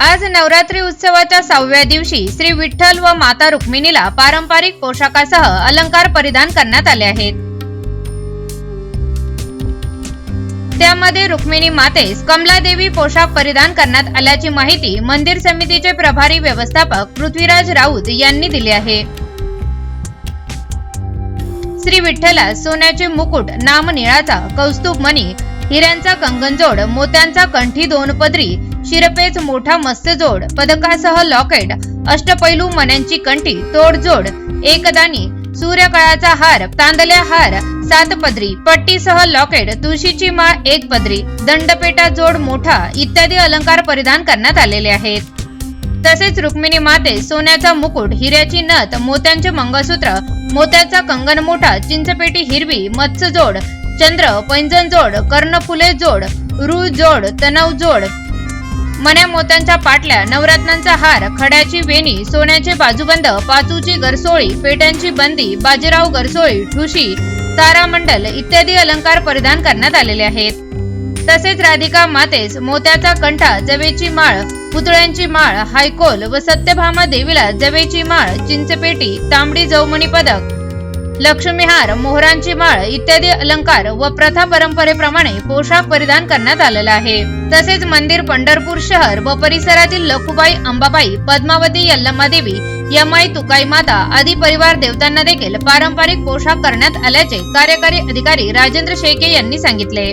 आज नवरात्री उत्सवाच्या सहाव्या दिवशी श्री विठ्ठल व माता रुक्मिणीला पारंपरिक पोशाखासह अलंकार परिधान करण्यात आले आहेत. त्यामध्ये रुक्मिणी मातेस कमलादेवी पोशाख परिधान करण्यात आल्याची माहिती मंदिर समितीचे प्रभारी व्यवस्थापक पृथ्वीराज राऊत यांनी दिली आहे. श्री विठ्ठला सोन्याचे मुकुट नामनिळाचा कौस्तुभ मणी हिऱ्यांचा कंगनजोड मोत्यांचा कंठी दोन पदरी शिरपेच मोठा मस्तजोड पदकासह लॉकेट अष्टपैलू मण्यांची कंठी तोडजोड एकदानी सूर्यकळाचा हार तांदल्या हार सात पदरी पट्टीसह लॉकेट तुळशीची माळ एक पदरी दंडपेटा जोड मोठा इत्यादी अलंकार परिधान करण्यात आलेले आहेत. तसेच रुक्मिणी माते सोन्याचा मुकुट हिऱ्याची नथ मोत्यांचे मंगळसूत्र मोत्याचा कंगन मोठा चिंचपेटी हिरवी मत्स्य जोड चंद्र पैंजण जोड कर्णफुले जोड रू जोड तनव जोड. मन्या मोत्यांच्या पाटल्या नवरत्नांचा हार खड्याची वेणी सोन्याचे बाजूबंद पाचूची गरसोळी पेट्यांची बंदी बाजीराव गरसोळी ठुशी तारामंडल इत्यादी अलंकार परिधान करण्यात आलेले आहेत. तसेच राधिका मातेस मोत्याचा कंठा जवेची माळ पुतळ्यांची माळ हायकोल व सत्यभामा देवीला जवेची माळ चिंचपेटी तांबडी जवमणी पदक लक्ष्मीहार मोहरांची माळ इत्यादी अलंकार व प्रथा परंपरेप्रमाणे पोशाख परिधान करण्यात आलेला आहे. तसेच मंदिर पंढरपूर शहर व परिसरातील लखुबाई अंबाबाई पद्मावती यल्लम्मा देवी यमाई तुकाई माता आदी परिवार देवतांना देखील पारंपरिक पोशाख करण्यात आल्याचे कार्यकारी अधिकारी राजेंद्र शेके यांनी सांगितले.